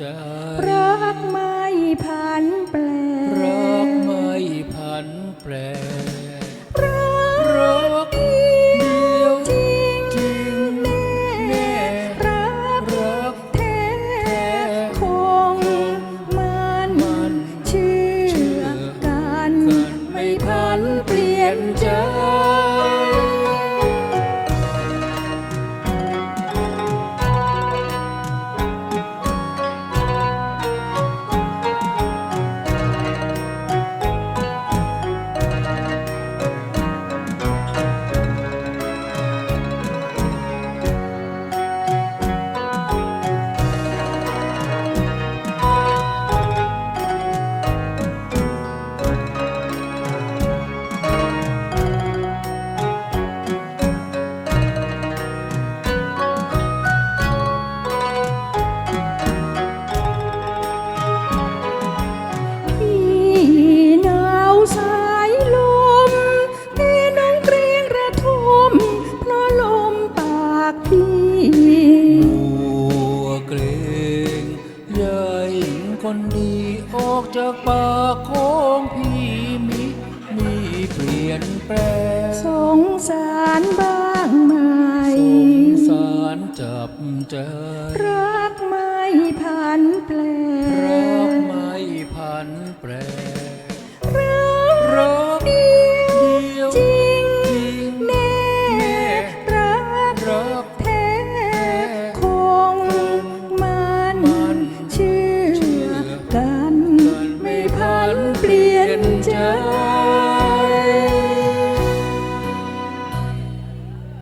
จาากปากของพี่มิมีเปลี่ยนแปลงสงสารบ้างไหมสงสารจับใจ